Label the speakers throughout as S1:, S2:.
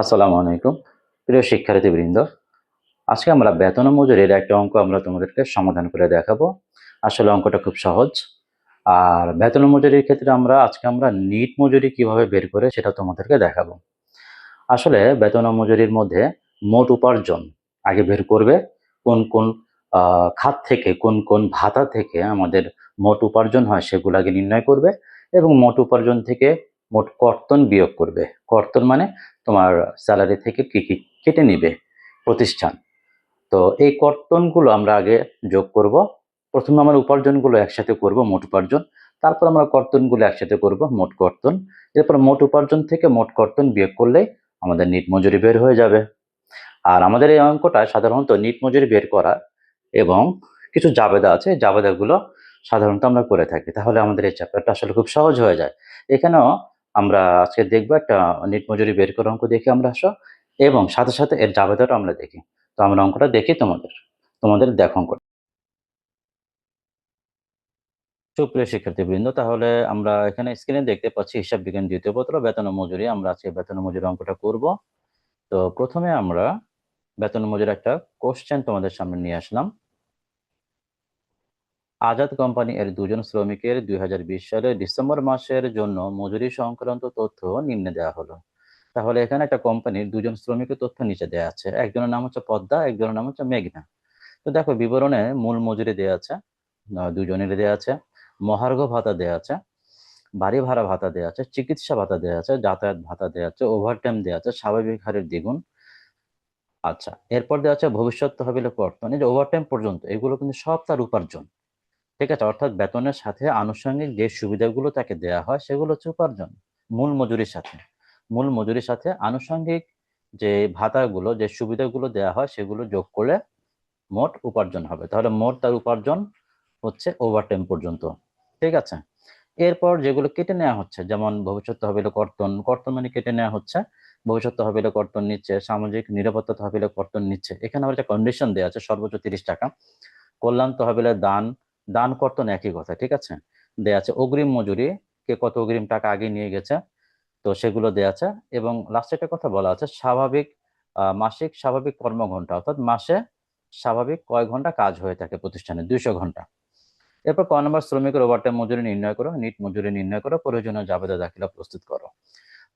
S1: আসসালামু আলাইকুম। প্রিয় শিক্ষার্থীবৃন্দ, আজকে আমরা বেতন মজুরির একটা অঙ্ক আমরা তোমাদেরকে সমাধান করে দেখাবো। আসলে অঙ্কটা খুব সহজ। আর বেতন মজুরির ক্ষেত্রে আমরা, আজকে আমরা নিট মজুরি কীভাবে বের করে সেটা তোমাদেরকে দেখাবো। আসলে বেতন মজুরির মধ্যে মোট উপার্জন আগে বের করবে, কোন কোন খাত থেকে, কোন কোন ভাতা থেকে আমাদের মোট উপার্জন হয় সেগুলো আগে নির্ণয় করবে এবং মোট উপার্জন থেকে মোট কর্তন বিয়োগ করবে। কর্তন মানে তোমার স্যালারি থেকে কি কি কেটে নিবে প্রতিষ্ঠান। তো এই কর্তনগুলো আমরা আগে যোগ করব। প্রথমে আমরা উপার্জনগুলো একসাথে করব, মোট উপার্জন। তারপর আমরা কর্তনগুলো একসাথে করব, মোট কর্তন। এরপর মোট উপার্জন থেকে মোট কর্তন বিয়োগ করলেই আমাদের নিট মজুরি বের হয়ে যাবে। আর আমাদের এই অঙ্কটা সাধারণত নিট মজুরি বের করা এবং কিছু জাবেদা আছে জাবেদাগুলো সাধারণত আমরা করে থাকি। তাহলে আমাদের এই চ্যাপ্টারটা আসলে খুব সহজ হয়ে যায়। এখানেও আমরা আজকে দেখব একটা নিট মজুরি বের করার অঙ্ক দেখি আমরা, আসো। এবং সাথে সাথে এর জাবেদাটা আমরা দেখি। তো আমরা অঙ্কটা দেখি তোমাদের। তোমাদের দেখো অঙ্ক সুপ্রিয় শিক্ষার্থীবৃন্দ, তাহলে আমরা এখানে স্ক্রিনে দেখতে পাচ্ছি হিসাব বিজ্ঞান দ্বিতীয় পত্র, বেতন মজুরি। আমরা আজকে বেতন মজুরি অঙ্কটা করব। তো প্রথমে আমরা বেতন মজুরি একটা কোশ্চেন তোমাদের সামনে নিয়ে আসলাম। আজাদ কোম্পানি এর দুজন শ্রমিকের দুই হাজার বিশ সালের ডিসেম্বর মাসের জন্য মজুরি সংক্রান্ত তথ্য নিম্নে দেওয়া হলো। তাহলে এখানে একটা কোম্পানির দুজন শ্রমিকের তথ্য নিচে দেওয়া আছে। একজনের নাম হচ্ছে পদ্মা, একজনের নাম হচ্ছে মেঘনা। তো দেখো, বিবরণে মূল মজুরি দেওয়া আছে দুজনের দেওয়া আছে, মহার্ঘ ভাতা দেওয়া আছে, বাড়ি ভাড়া ভাতা দেওয়া আছে, চিকিৎসা ভাতা দেওয়া আছে, যাতায়াত ভাতা দেওয়া আছে ওভারটাইম দেওয়া আছে, স্বাভাবিক হারের দ্বিগুণ। আচ্ছা এরপর দেওয়া আছে ভবিষ্যৎ তহবিলে কর্তন। এই যে ওভারটাইম পর্যন্ত, এগুলো কিন্তু সব তার উপার্জন। ঠিক আছে, অর্থাৎ বেতনের সাথে আনুষঙ্গিক যে সুবিধাগুলো তাকে দেওয়া হয় সেগুলো হচ্ছে উপার্জন, মূল মজুরির সাথে। মূল মজুরির সাথে আনুষঙ্গিক যে ভাতাগুলো, যে সুবিধাগুলো দেওয়া হয় সেগুলো যোগ করলে মোট উপার্জন হবে। তাহলে মোট তার উপার্জন হচ্ছে ওভারটাইম পর্যন্ত। ঠিক আছে? এরপর যেগুলো কেটে নেওয়া হচ্ছে, যেমন ভবিষ্যৎ তহবিলে কর্তন কর্তন মানে কেটে নেওয়া হচ্ছে। ভবিষ্যৎ তহবিলে কর্তন নিচ্ছে, সামাজিক নিরাপত্তা তহবিলে কর্তন নিচ্ছে। এখানে আবার একটা কন্ডিশন দেওয়া আছে, সর্বোচ্চ তিরিশ টাকা। কল্যাণ তহবিলে দান দান কর্তন একই কথা ঠিক আছে? দেয়া আছে অগ্রিম মজুরি, কে কত অগ্রিম টাকা আগে নিয়ে গেছে, তো সেগুলো দেয়া আছে। এবং লাস্টে একটা কথা বলা আছে, স্বাভাবিক মাসিক স্বাভাবিক কর্মঘন্টা অর্থাৎ মাসে স্বাভাবিক কয় ঘণ্টা কাজ হয়ে থাকে প্রতিষ্ঠানে? দুইশো ঘণ্টা এরপর ক নম্বর, শ্রমিকের ওভারটাইম মজুরি নির্ণয় করো নিট মজুরি নির্ণয় করো, প্রয়োজনীয় জাবেদা দাখিলা প্রস্তুত করো।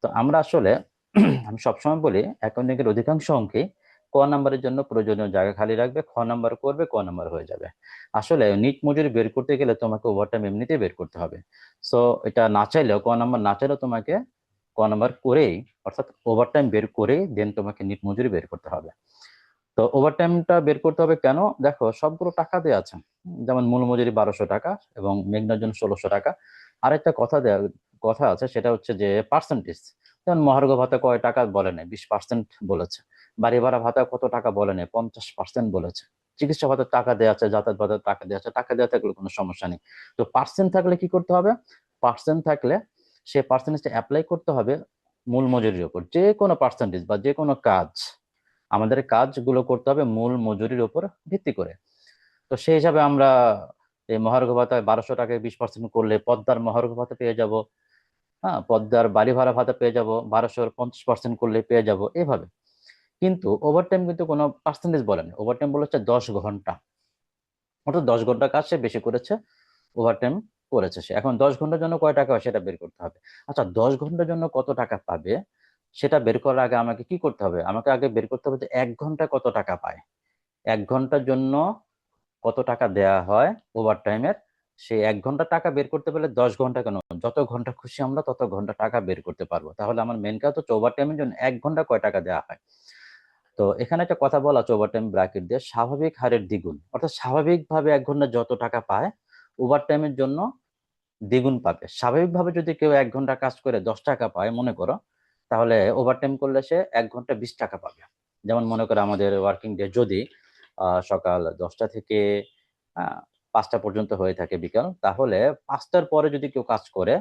S1: তো আমরা আসলে, আমি সবসময় বলি অ্যাকাউন্টিং এর অধিকাংশ অঙ্কে ক নাম্বারের জন্য প্রয়োজনীয় জায়গা খালি রাখবে, খ নাম্বার করবে, ক নাম্বার হয়ে যাবে। আসলে নিট মজুরি বের করতে গেলে তোমাকে ওভারটাইম এমনিতেই বের করতে হবে। সো এটা না চাইলেও, ক নাম্বার না চাইলেও তোমাকে ক নাম্বার করেই, অর্থাৎ ওভারটাইম বের করেই দেন তোমাকে নিট মজুরি বের করতে হবে। তো ওভারটাইমটা বের করতে হবে কেন? দেখো, সবগুলো টাকা দেওয়া আছে। যেমন মূল মজুরি বারোশো টাকা এবং মেঘনার জন্য ষোলোশো টাকা। আরেকটা কথা দেওয়া কথা আছে, সেটা হচ্ছে যে পার্সেন্টেজ যেমন মহার্ঘ ভাতা কয় টাকা বলে নাই, বিশ পার্সেন্ট বলেছে। বাড়ি ভাড়া ভাতা কত টাকা বলে নাই পঞ্চাশ পার্সেন্ট বলেছে। চিকিৎসা ভাতার টাকা দেওয়া আছে, যাতায়াত ভাতার টাকা দেওয়া আছে, টাকা দেওয়া থাকলে কোনো সমস্যা নেই। তো পার্সেন্ট থাকলে কি করতে হবে? পার্সেন্ট থাকলে সে পার্সেন্টেজটা অ্যাপ্লাই করতে হবে মূল মজুরির উপর যে কোনো পার্সেন্টেজ বা যে কোনো কাজ, আমাদের কাজগুলো করতে হবে মূল মজুরির উপর ভিত্তি করে। তো সেই হিসাবে আমরা এই মহার্ঘ ভাতায় বারোশো টাকায় বিশ পার্সেন্ট করলে পদ্মার মহার্ঘ ভাতা পেয়ে যাব। হ্যাঁ পদ্মার বাড়ি ভাড়া ভাতা পেয়ে যাব। বারোশোর পঞ্চাশ পার্সেন্ট করলে পেয়ে যাব। এভাবে। কিন্তু ওভারটাইম কিন্তু কোনো পার্সেন্টেজ বলেনি ওভারটাইম বলেছে দশ ঘণ্টা। অর্থাৎ দশ ঘণ্টা কাজ সে বেশি করেছে ওভারটাইম করেছে সে। এখন দশ ঘণ্টার জন্য কয় টাকা হয় সেটা বের করতে হবে। আচ্ছা দশ ঘণ্টার জন্য কত টাকা পাবে, সেটা বের করার আগে আমাকে কি করতে হবে? আমাকে আগে বের করতে হবে যে এক ঘণ্টা কত টাকা পায়। এক ঘণ্টার জন্য কত টাকা দেয়া হয় ওভার টাইমের সেই এক ঘণ্টা টাকা বের করতে পারলে দশ ঘণ্টা কেন? যত ঘণ্টা খুশি আমরা তত ঘণ্টা টাকা বের করতে পারব। তাহলে আমার মেন কাজ হচ্ছে ওভার টাইমের জন্য এক ঘণ্টা কয় টাকা দেওয়া হয়? তো এখানে একটা কথা বলা আছে ওভার টাইম ব্র্যাকেট দিয়ে, স্বাভাবিক হারের দ্বিগুণ। অর্থাৎ স্বাভাবিকভাবে এক ঘণ্টা যত টাকা পায় ওভার টাইমের জন্য দ্বিগুণ পাবে। স্বাভাবিকভাবে যদি কেউ এক ঘণ্টা কাজ করে দশ টাকা পায়, মনে করো, তাহলে ওভারটাইম করলে সে এক ঘণ্টা বিশ টাকা পাবে। যেমন মনে করো আমাদের ওয়ার্কিং ডে যদি সকাল দশটা থেকে পাঁচটা পর্যন্ত হয়ে থাকে বিকাল, তাহলে পাঁচটার পরে যদি কেউ কাজ করে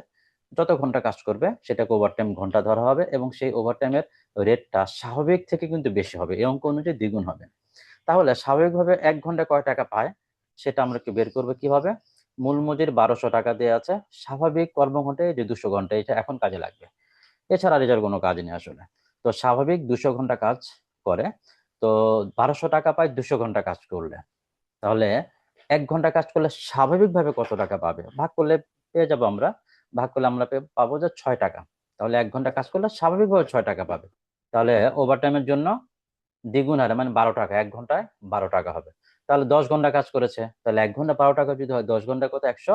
S1: যত ঘণ্টা কাজ করবে, সেটাকে ওভারটাইম ঘণ্টা ধরা হবে এবং সেই ওভারটাইমের রেটটা স্বাভাবিক থেকে কিন্তু বেশি হবে। এই অঙ্ক অনুযায়ী দ্বিগুণ হবে। তাহলে স্বাভাবিকভাবে এক ঘণ্টা কয় টাকা পায়? সেটা আমরা কি বের করব কীভাবে? মূল মজুরি বারোশো টাকা দেওয়া আছে। স্বাভাবিক কর্মঘন্টায় যে দুশো ঘণ্টা, এটা এখন কাজে লাগবে। এছাড়া এটার কোনো কাজ নেই আসলে। তো স্বাভাবিক দুশো ঘণ্টা কাজ করে। তো বারোশো টাকা পায় দুশো ঘণ্টা কাজ করলে। তাহলে এক ঘণ্টা কাজ করলে স্বাভাবিকভাবে কত টাকা পাবে? ভাগ করলে পেয়ে যাব আমরা ভাগ করলে আমরা পাবো যে ছয় টাকা। তাহলে এক ঘণ্টা কাজ করলে স্বাভাবিকভাবে ছয় টাকা পাবে। তাহলে ওভারটাইমের জন্য দ্বিগুণ হারে মানে বারো টাকা, এক ঘন্টায় বারো টাকা হবে। তাহলে দশ ঘণ্টা কাজ করেছে, তাহলে এক ঘণ্টা বারো টাকা যদি হয়, দশ ঘণ্টা কত? একশো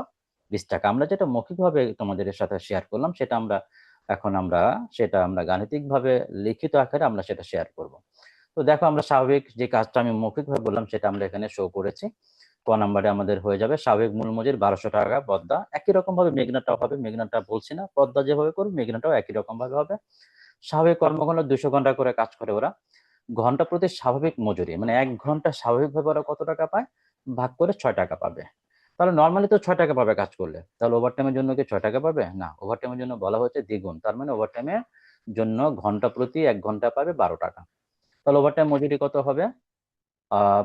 S1: বিশ টাকা। আমরা যেটা মৌখিকভাবে তোমাদের সাথে শেয়ার করলাম, সেটা আমরা এখন আমরা, সেটা আমরা গাণিতিকভাবে লিখিত আকারে আমরা সেটা শেয়ার করব। তো দেখো আমরা স্বাভাবিক যে কাজটা আমি মৌখিকভাবে বললাম, সেটা আমরা এখানে শো করেছি। ক নাম্বারে আমাদের হয়ে যাবে। স্বাভাবিক মূল মজুরি বারোশো টাকা পদ্মা। একই রকম ভাবে মেঘনাটাও হবে, মেঘনাটা বলছি না। পদ্মা যেভাবে করবে মেঘনাটাও একই রকম ভাবে হবে। স্বাভাবিক কর্মঘণ্টা দুশো ঘণ্টা করে কাজ করে ওরা। ঘণ্টা প্রতি স্বাভাবিক মজুরি মানে এক ঘণ্টা স্বাভাবিকভাবে ওরা কত টাকা পায়? ভাগ করে ছয় টাকা পাবে। তাহলে নর্মালি তো ছয় টাকা পাবে কাজ করলে। তাহলে ওভারটাইমের জন্য কি ছয় টাকা পাবে? না ওভারটাইমের জন্য বলা হচ্ছে দ্বিগুণ। তার মানে ওভারটাইমের জন্য ঘণ্টা প্রতি এক ঘণ্টা পাবে বারো টাকা। তাহলে ওভারটাইম মজুরি কত হবে?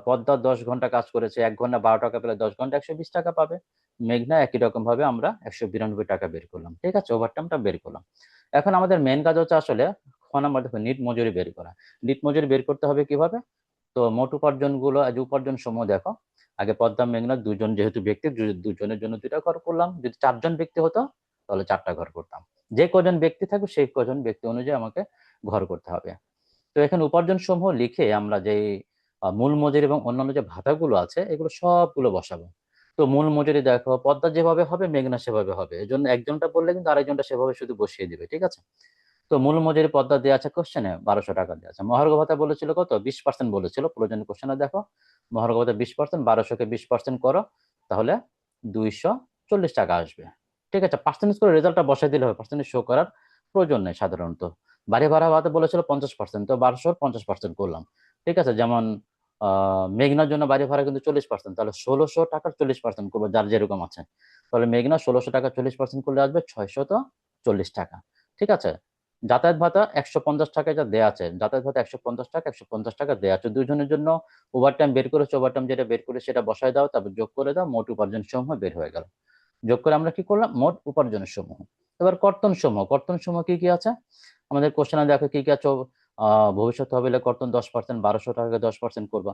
S1: পদ্মা দশ ঘণ্টা কাজ করেছে এক ঘণ্টা বারো টাকা পেলে দশ ঘণ্টা একশো বিশ টাকা পাবে। মেঘনা একই রকম ভাবে আমরা একশো বিরানব্বই টাকা বের করলাম। ঠিক আছে ওভারটাইমটা বের করলাম। এখন আমাদের মেন কাজ হচ্ছে আসলে দেখো নিট মজুরি বের করা। নিট মজুরি বের করতে হবে কীভাবে? তো মোট উপার্জনগুলো আজ উপার্জন সমূহ দেখো। আগে পদ্মা মেঘনা দুজন যেহেতু ব্যক্তি দুজনের জন্য দুইটা ঘর করলাম। যদি চারজন ব্যক্তি হতো তাহলে চারটা ঘর করতাম। যে কজন ব্যক্তি থাকবে সেই কজন ব্যক্তি অনুযায়ী আমাকে ঘর করতে হবে। তো এখানে উপার্জন সমূহ লিখে আমরা যে আহ, মূল মজুরি এবং অন্যান্য যে ভাতাগুলো আছে, এগুলো সবগুলো বসাবো। তো মূল মজুরি দেখো, পদ্মা যেভাবে হবে, মেঘনা সেভাবে হবে। এই জন্য একজনটা বললে কিন্তু আরেকজনটা সেভাবে শুধু বসিয়ে দিবে, ঠিক আছে? তো মূল মজুরি পদ্মা দেওয়া আছে কোশ্চেনে বারোশো টাকা দেওয়া আছে। মহার্ঘ ভাতা বলেছিল কত? বিশ পার্সেন্ট বলেছিল। প্রয়োজনীয় কোশ্চেনে দেখো, মহার্ঘ ভাতা বিশ পার্সেন্ট বারোশোকে বিশ পার্সেন্ট করো, তাহলে দুইশো চল্লিশ টাকা আসবে। ঠিক আছে? পার্সেন্টেজ করে রেজাল্টটা বসাই দিলে হবে পার্সেন্টেজ শো করার প্রয়োজন নেই সাধারণত। বাড়ি ভাড়া ভাতা বলেছিল পঞ্চাশ পার্সেন্ট তো বারোশোর পঞ্চাশ পার্সেন্ট করলাম। ঠিক আছে? যেমন মেঘনার জন্য বাড়ি ভাড়া কিন্তু চল্লিশ পার্সেন্ট তাহলে ষোলোশো টাকার চল্লিশ পার্সেন্ট করব যার যেরকম আছে। তাহলে মেঘনা ষোলোশো টাকা চল্লিশ পার্সেন্ট করলে আসবে ছয়শত চল্লিশ টাকা। ঠিক আছে? যাতায়াত ভাতা একশো পঞ্চাশ টাকা যা দেওয়া আছে, যাতায়াত ভাতা একশো পঞ্চাশ টাকা, একশো পঞ্চাশ টাকা দেওয়া আছে দুজনের জন্য। ওভার টাইম বের করেছে ওভার টাইম যেটা বের করে সেটা বসায় দাও, তারপর যোগ করে দাও, মোট উপার্জন সমূহ বের হয়ে গেল। যোগ করে আমরা কি করলাম? মোট উপার্জনের সমূহ এবার কর্তন সমূহ কর্তন সমূহ কি কি আছে? আমাদের কোশ্চেনে দেখো কি কি আছে? ভবিষ্যৎ হবে কর্তন দশ পার্সেন্ট বারোশো টাকাকে দশ পার্সেন্ট করবা,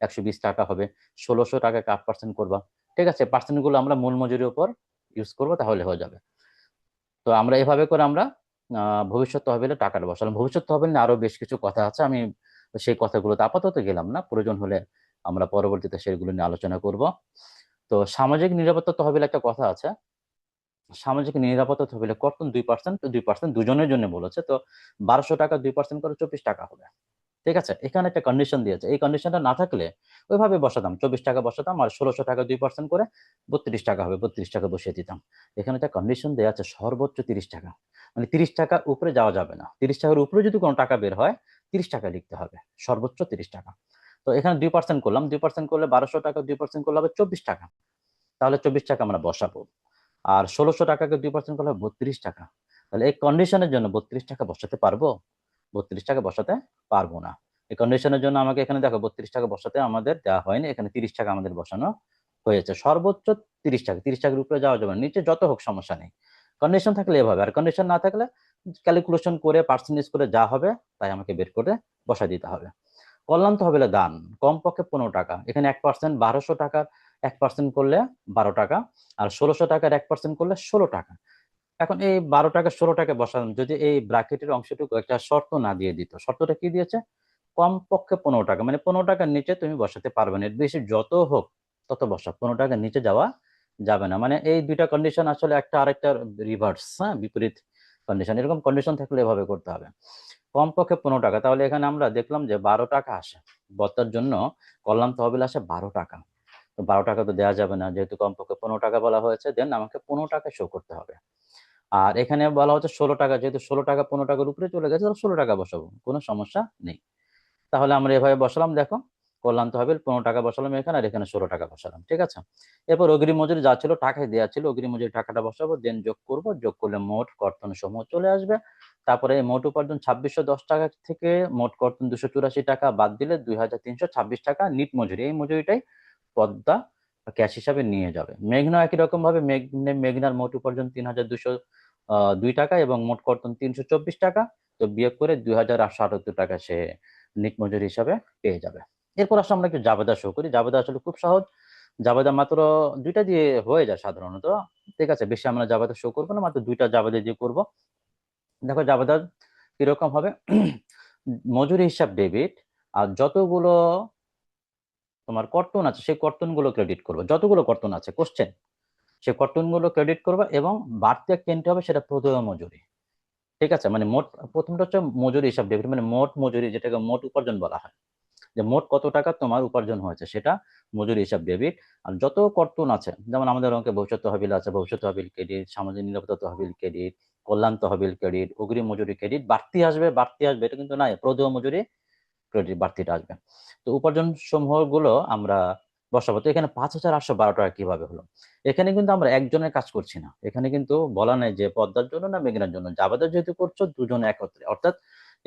S1: একশো বিশ টাকা হবে, ষোলোশো টাকাকে আট পার্সেন্ট করবা, ঠিক আছে? পার্সেন্টগুলো আমরা মূল মজুরির উপর ইউজ করব, তাহলে হয়ে যাবে। তো আমরা এভাবে করে আমরা ভবিষ্যৎ তহবিলে টাকাটা বসালাম। ভবিষ্যৎ তহবিল নিয়ে আরও বেশ কিছু কথা আছে, আমি সেই কথাগুলোতে আপাতত গেলাম না, প্রয়োজন হলে আমরা পরবর্তীতে সেগুলো নিয়ে আলোচনা করব। তো সামাজিক নিরাপত্তা তহবিল একটা কথা আছে সামাজিক নিরাপত্তা তহবিলে কর্তন দুই পার্সেন্ট দুই পার্সেন্ট দুজনের জন্য বলেছে, তো বারোশো টাকা, দুই পার্সেন্ট করে চব্বিশ টাকা হবে। ঠিক আছে? এখানে একটা কন্ডিশন দিয়েছে। এই কন্ডিশনটা না থাকলে ওইভাবে বসাতাম, চব্বিশ টাকা বসাতাম আর ষোলোশো টাকা, দুই পার্সেন্ট করে বত্রিশ টাকা হবে, বত্রিশ টাকা বসিয়ে দিতাম। এখানে একটা কন্ডিশন দেওয়া আছে, সর্বোচ্চ তিরিশ টাকা। মানে তিরিশ টাকার উপরে যাওয়া যাবে না। তিরিশ টাকার উপরে যদি কোনো টাকা বের হয়, তিরিশ টাকা লিখতে হবে, সর্বোচ্চ তিরিশ টাকা। তো এখানে দুই পার্সেন্ট করলাম, দুই পার্সেন্ট করলে বারোশো টাকা, দুই পার্সেন্ট করলে হবে চব্বিশ টাকা। তাহলে চব্বিশ টাকা আমরা বসাবো। আর ষোলোশো টাকাকে দুই পার্সেন্ট করলে বত্রিশ টাকা। তাহলে এই কন্ডিশনের জন্য বত্রিশ টাকা বসাতে পারব? বত্রিশ টাকা বসাতে পারব না। এই কন্ডিশনের জন্য আমাকে এখানে দেখো, বত্রিশ টাকা বসাতে আমাদের দেওয়া হয়নি। এখানে তিরিশ টাকা আমাদের বসানো হয়েছে। সর্বোচ্চ তিরিশ টাকা, তিরিশ টাকার উপরে যাওয়া যাবে নিচে যত হোক সমস্যা নেই। কন্ডিশন থাকলে এভাবে। আর কন্ডিশন না থাকলে ক্যালকুলেশন করে পার্সেন্টেজ করে যা হবে, তাই আমাকে বের করে বসা দিতে হবে। কল্যাণ তহবিলে দান। কমপক্ষে পনেরো টাকা। এখানে এক পার্সেন্ট বারোশো টাকার এক পার্সেন্ট করলে বারো টাকা আর ষোলোশো টাকার এক পার্সেন্ট করলে ষোলো টাকা। এখন এই বারো টাকা, ষোলো টাকা বসালাম যদি এই ব্র্যাকেটের অংশটুকু একটা শর্ত না দিয়ে দিত, শর্তটা কি দিয়েছে? কমপক্ষে পনেরো টাকা মানে পনেরো টাকার নিচে তুমি বসাতে পারবে না। এর বেশি যত হোক তত বসা পনেরো টাকার নিচে যাওয়া যাবে না। মানে এই দুইটা কন্ডিশন আসলে একটা আরেকটা রিভার্স হ্যাঁ বিপরীত কন্ডিশন এরকম কন্ডিশন থাকলে এভাবে করতে হবে। কমপক্ষে পনেরো টাকা, তাহলে এখানে আমরা দেখলাম যে বারো টাকা আসে। বত্তার জন্য কল্যাণ তহবিল আসে বারো টাকা। তো বারো টাকা তো দেওয়া যাবে না। যেহেতু কমপক্ষে পনেরো টাকা বলা হয়েছে দেন আমাকে পনেরো টাকা শো করতে হবে। আর এখানে বলা হচ্ছে ষোলো টাকা, যেহেতু ষোলো টাকা পনেরো টাকার উপরে চলে গেছে, তাহলে ষোলো টাকা বসাবো, কোনো সমস্যা নেই। তাহলে আমরা এভাবে বসালাম, দেখো, কল্যাণ তহবিল, পনেরো টাকা বসালাম এখানে, আর এখানে ষোলো টাকা বসালাম, ঠিক আছে? এরপর অগ্রিম মজুরি যা ছিল টাকায় দেওয়া ছিল, অগ্রিম মজুরি টাকাটা বসাবো দেন যোগ করব, যোগ করলে মোট কর্তন সমূহ চলে আসবে। তারপরে এই মোট উপার্জন ছাব্বিশশো দশ টাকা থেকে মোট কর্তন দুশো চুরাশি টাকা বাদ দিলে দুই হাজার তিনশো ছাব্বিশ টাকা নিট মজুরি। এই মজুরিটাই পদ্মা ক্যাশ হিসাবে নিয়ে যাবে। মেঘনা একই রকম ভাবে মেঘ- মেঘনার মোট উপার্জন তিন হাজার দুশো দুই টাকা এবং মোট কর্তন তিনশো চব্বিশ টাকা। তো বিয়োগ করে দুই হাজার আটশো আটাত্তর টাকা সে নিট মজুরি হিসাবে পেয়ে যাবে। এরপর আসলে আমরা একটু জাবেদা শো করি। জাবেদা আসলে খুব সহজ। জাবেদা মাত্র দুইটা দিয়ে হয়ে যায় সাধারণত। ঠিক আছে, বেশি আমরা জাবেদা শো করব না, মাত্র দুইটা জাবেদা দিয়ে করব। দেখো জাবেদা কীরকম হবে? মজুরি হিসাব ডেবিট আর যতগুলো তোমার কর্তন আছে, সেই কর্তনগুলো ক্রেডিট করবে। যতগুলো কর্তন আছে কোশ্চেন সেই কর্তনগুলো ক্রেডিট করবে এবং বাড়তি একটা এন্ট্রি হবে, সেটা প্রদেয় মজুরি। ঠিক আছে? মানে মোট, প্রথমটা হচ্ছে মজুরি হিসাব ডেবিট মানে মোট মজুরি, যেটাকে মোট উপার্জন বলা হয়। যে মোট কত টাকা তোমার উপার্জন হয়েছে, সেটা মজুরি হিসাব ডেবিট আর যত কর্তন আছে, যেমন আমাদের অঙ্কে ভবিষ্যৎ তহবিল আছে, ভবিষ্যৎ তহবিল ক্রেডিট সামাজিক নিরাপত্তা তহবিল ক্রেডিট কল্যাণ তহবিল ক্রেডিট অগ্রিম মজুরি ক্রেডিট বাড়তি আসবে বাড়তি আসবে, এটা কিন্তু নাই প্রদেয় মজুরি ক্রেডিট বাড়তিটা আসবে। তো উপার্জন সমূহগুলো আমরা বসাবো। তো এখানে পাঁচ হাজার আটশো বারো টাকা কীভাবে হলো? এখানে কিন্তু আমরা একজনের কাজ করছি না। এখানে কিন্তু বলা নাই যে পদ্মার জন্য না মেঘনার জন্য। জাবাদার যেহেতু করছ দুজন একত্রে। অর্থাৎ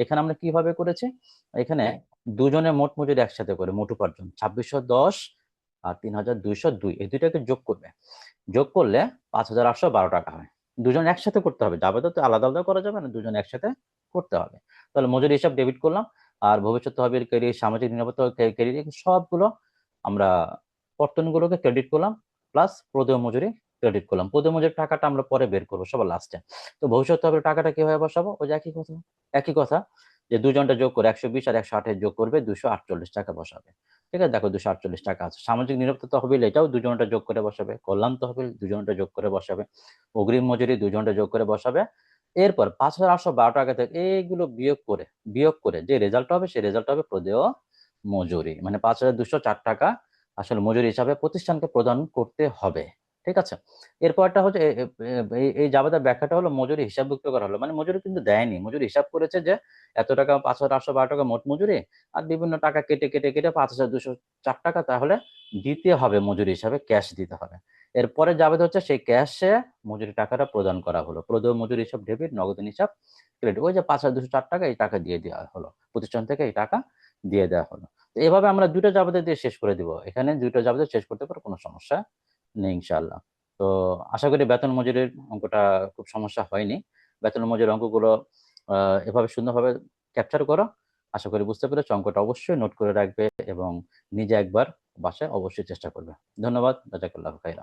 S1: এখানে আমরা কীভাবে করেছি? এখানে দুজনে মোট মজুরি একসাথে করে মোট উপার্জন ছাব্বিশশো দশ আর তিন হাজার দুইশো দুই। এই দুইটাকে যোগ করবে। যোগ করলে পাঁচ হাজার আটশো বারো টাকা হয়। দুজন একসাথে করতে হবে। জাবেদা তো আলাদা আলাদা করা যাবে না দুজন একসাথে করতে হবে। তাহলে মজুরি হিসাব ডেবিট করলাম। আর ভবিষ্যৎ তহবিল ক্রেডিট সামাজিক নিরাপত্তা ক্রেডিট সবগুলো আমরা কর্তনগুলোকে ক্রেডিট করলাম প্লাস প্রদেয় মজুরি ক্রেডিট করলাম। প্রদেয় মজুরির টাকাটা আমরা পরে বের করব সবার লাস্টে তো ভবিষ্যৎ তহবিল টাকাটা কীভাবে বসাবো? ওই যে একই কথা একই কথা যে দুজনটা যোগ করে একশো বিশ আর একশো আটের যোগ করবে, দুশো আটচল্লিশ টাকা বসাবে। ঠিক আছে? দেখো দুশো আটচল্লিশ টাকা আছে। সামাজিক নিরাপত্তা তহবিল এটাও দুজনটা যোগ করে বসাবে। কল্যাণ তহবিল দুজনটা যোগ করে বসাবে। অগ্রিম মজুরি দুজনটা যোগ করে বসাবে। এরপর পাঁচ হাজার আটশো বারো টাকা থেকে এইগুলো বিয়োগ করে বিয়োগ করে যে রেজাল্ট হবে সেই রেজাল্ট হবে প্রদেয় মজুরি। মানে পাঁচ হাজার দুশো চার টাকা আসলে মজুরি হিসাবে প্রতিষ্ঠানকে প্রদান করতে হবে। ঠিক আছে? এরপরটা হচ্ছে এই জাবেদার ব্যাখ্যাটা হলো মজুরি হিসাবভুক্ত করা হলো। মানে মজুরি কিন্তু দেয়নি। মজুরি হিসাব করেছে যে এত টাকা পাঁচ হাজার আটশো বারো টাকা মোট মজুরি আর বিভিন্ন টাকা কেটে কেটে কেটে পাঁচ হাজার দুশো চার টাকা তাহলে দিতে হবে মজুরি হিসাবে, ক্যাশ দিতে হবে। এরপরে জাবেদ হচ্ছে সেই ক্যাশে মজুরি টাকাটা প্রদান করা হলো। প্রদেয় মজুরি হিসাব ডেবিট নগদ হিসাব ক্রেডিট ওই যে পাঁচ হাজার দুশো চার টাকা এই টাকা দিয়ে দেওয়া হলো। প্রতিষ্ঠান থেকে এই টাকা দিয়ে দেওয়া হলো। তো এভাবে আমরা দুটো জাবেদা দিয়ে শেষ করে দিব। এখানে দুটো জাবেদা শেষ করতে পারো, কোনো সমস্যা নেই ইনশাল্লাহ তো আশা করি বেতন মজুরির অঙ্কটা খুব সমস্যা হয়নি। বেতন মজুরির অঙ্কগুলো এভাবে সুন্দরভাবে ক্যাপচার করো। আশা করি বুঝতে পেরেছ, অঙ্কটা অবশ্যই নোট করে রাখবে এবং নিজে একবার বাসায় অবশ্যই চেষ্টা করবে। ধন্যবাদ। রাজাকাল্লাহ খাইরা